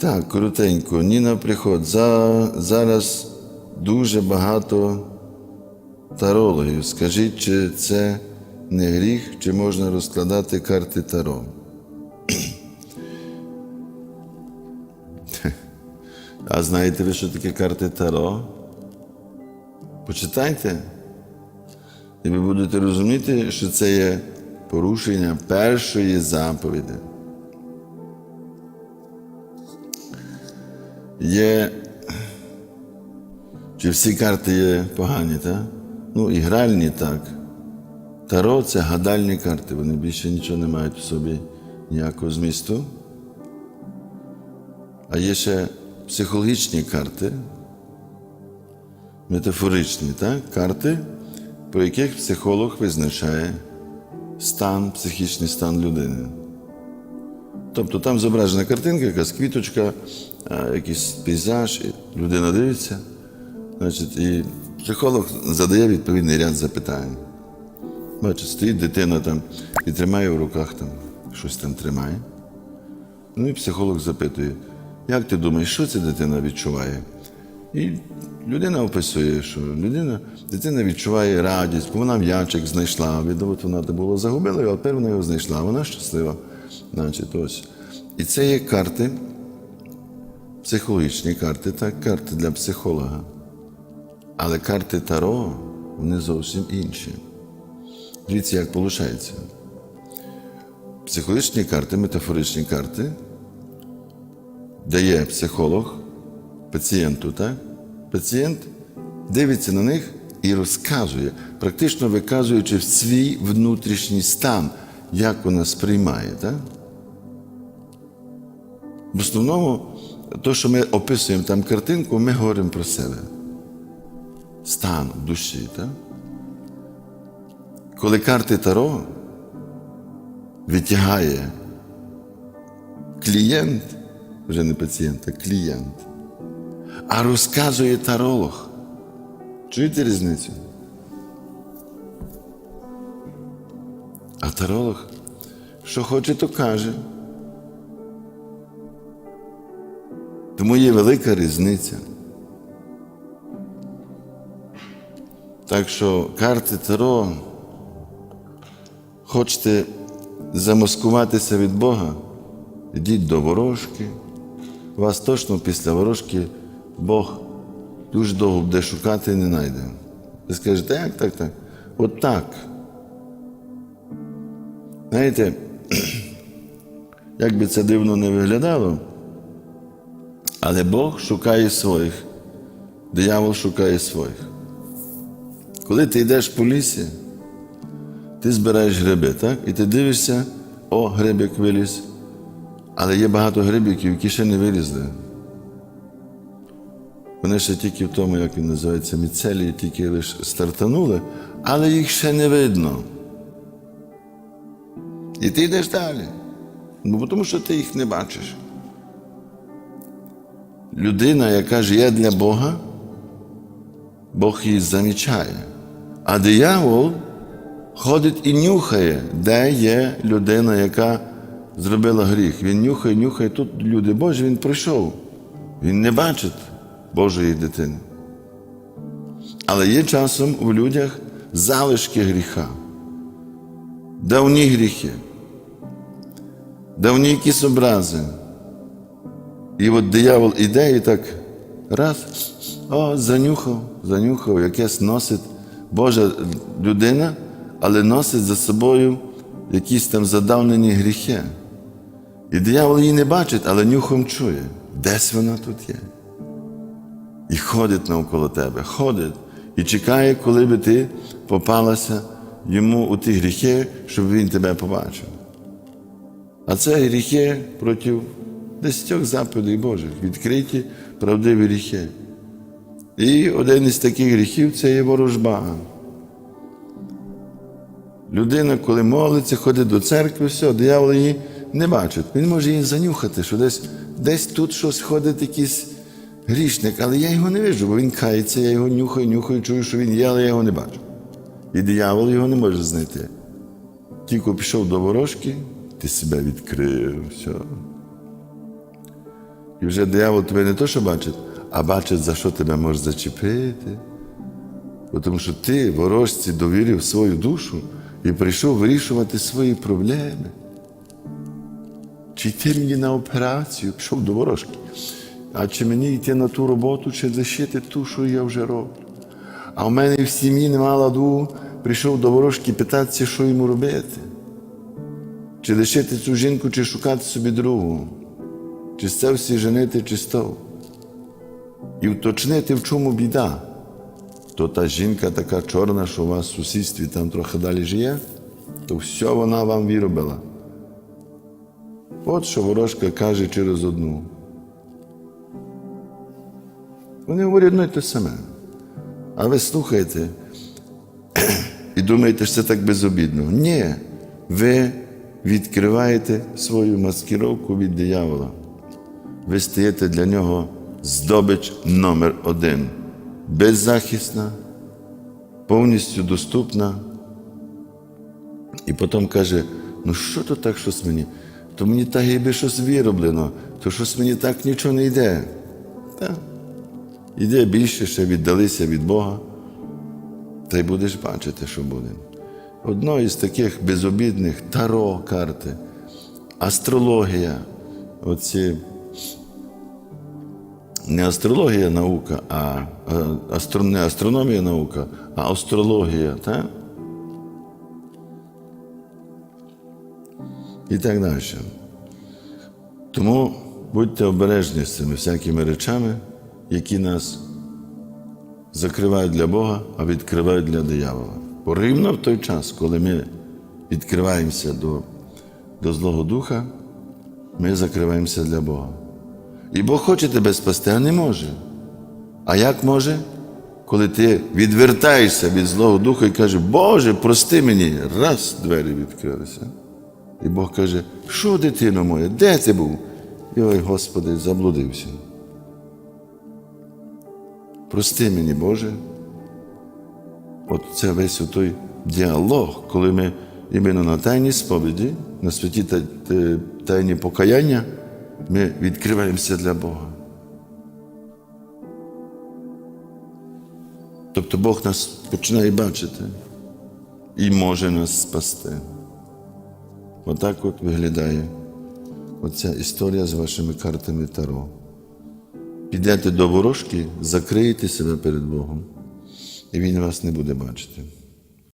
Так, коротенько, ні на приход. За, зараз дуже багато тарологів. Скажіть, чи це не гріх, чи можна розкладати карти таро? А знаєте ви, що таке карти таро? Почитайте. І ви будете розуміти, що це є порушення першої заповіді. Є. Чи всі карти є погані, так? Ну, і гральні так. Таро це гадальні карти, вони більше нічого не мають в собі ніякого змісту. А є ще психологічні карти, метафоричні, так? карти, по яких психолог визначає стан, психічний стан людини. Тобто там зображена картинка, якась квіточка, якийсь пейзаж, людина дивиться, значить, і психолог задає відповідний ряд запитань. Бачить, стоїть дитина там і тримає в руках там, щось там тримає. Ну і психолог запитує, як ти думаєш, що ця дитина відчуває? І людина описує, що людина, дитина відчуває радість, бо вона м'ячик знайшла, от вона було загубила, а тепер вона його знайшла, вона щаслива. Значить, ось. І це є карти, психологічні карти, так, карти для психолога. Але карти Таро, вони зовсім інші. Дивіться, як виходить. Психологічні карти, метафоричні карти дає психолог пацієнту, так? Пацієнт дивиться на них і розказує, практично виказуючи свій внутрішній стан, як вона сприймає. Так? В основному, то, що ми описуємо там картинку, ми говоримо про себе. Стан душі. Так? Коли карти Таро витягає клієнт, вже не пацієнт, а клієнт, а розказує таролог. Чуєте різницю? А таролог, що хоче, то каже. Тому є велика різниця. Так що карти Таро, хочете замаскуватися від Бога, йдіть до ворожки. Вас точно після ворожки Бог дуже довго буде шукати і не знайде. Ви скажете, як так, так? От так. Знаєте, як би це дивно не виглядало, але Бог шукає своїх, диявол шукає своїх. Коли ти йдеш по лісі, ти збираєш гриби, так? І ти дивишся, о, грибик виліз. Але є багато грибиків, які ще не вилізли. Вони ще тільки в тому, як він називається, міцелії, тільки лише стартанули, але їх ще не видно. І ти йдеш далі. Ну, тому що ти їх не бачиш. Людина, яка живе для Бога, Бог її замічає. А диявол ходить і нюхає, де є людина, яка зробила гріх. Він нюхає, нюхає. Тут люди Божі, він прийшов. Він не бачить Божої дитини. Але є часом у людях залишки гріха, давні гріхи, давні якісь образи. І от диявол іде і так раз, о, занюхав, занюхав, якесь носить Божа людина, але носить за собою якісь там задавнені гріхи. І диявол її не бачить, але нюхом чує, десь вона тут є. І ходить навколо тебе, ходить і чекає, коли би ти попалася йому у ті гріхи, щоб він тебе побачив. А це гріхи проти десятьох заповідей Божих, відкриті правдиві гріхи. І один із таких гріхів це є ворожба. Людина, коли молиться, ходить до церкви, все, диявол її не бачить. Він може її занюхати, що десь десь тут щось ходить якийсь грішник, але я його не вижу, бо він кається, я його нюхаю, нюхаю, чую, що він є, але я його не бачу. І диявол його не може знайти. Тільки пішов до ворожки, ти себе відкрив, все. І вже диявол тебе не то, що бачить, а бачить, за що тебе може зачепити. Тому що ти ворожці довірив свою душу і прийшов вирішувати свої проблеми. Чи йти мені на операцію, пішов до ворожки, а чи мені йти на ту роботу, чи лишити ту, що я вже роблю. А в мене в сім'ї нема ладу, прийшов до ворожки питатися, що йому робити. Чи лишити цю жінку, чи шукати собі другу, чи з всі женити, чи стов. І уточнити, в чому біда. То та жінка така чорна, що у вас в сусідстві там трохи далі живе, то все вона вам виробила. От що ворожка каже через одну. Вони говорять одно й те саме. А ви слухаєте і думаєте, що це так безобідно. Ні, ви відкриваєте свою маскировку від диявола. Ви стаєте для нього здобич номер один. Беззахисна, повністю доступна. І потім каже: ну що то так щось мені? То мені так якби щось вироблено, то щось мені так нічого не йде. Так. Іде більше, ще віддалися від Бога, та й будеш бачити, що буде. Одно із таких безобідних таро карти, астрологія, оці не астрологія наука, а а, астро, не астрономія наука, а астрологія, так? І так далі. Тому будьте обережні з цими всякими речами, які нас закривають для Бога, а відкривають для диявола. Бо рівно в той час, коли ми відкриваємося до, до Злого Духа, ми закриваємося для Бога. І Бог хоче тебе спасти, а не може. А як може? Коли ти відвертаєшся від Злого Духа і кажеш, Боже, прости мені, раз двері відкрилися. І Бог каже, що, дитино моя, де ти був? І ой, Господи, заблудився. Прости мені, Боже. От це весь той діалог, коли ми іменно на тайній сповіді, на святі та- тайні покаяння, ми відкриваємося для Бога. Тобто Бог нас починає бачити і може нас спасти. Отак от виглядає оця історія з вашими картами Таро. Підете до ворожки, закриєте себе перед Богом, і Він вас не буде бачити.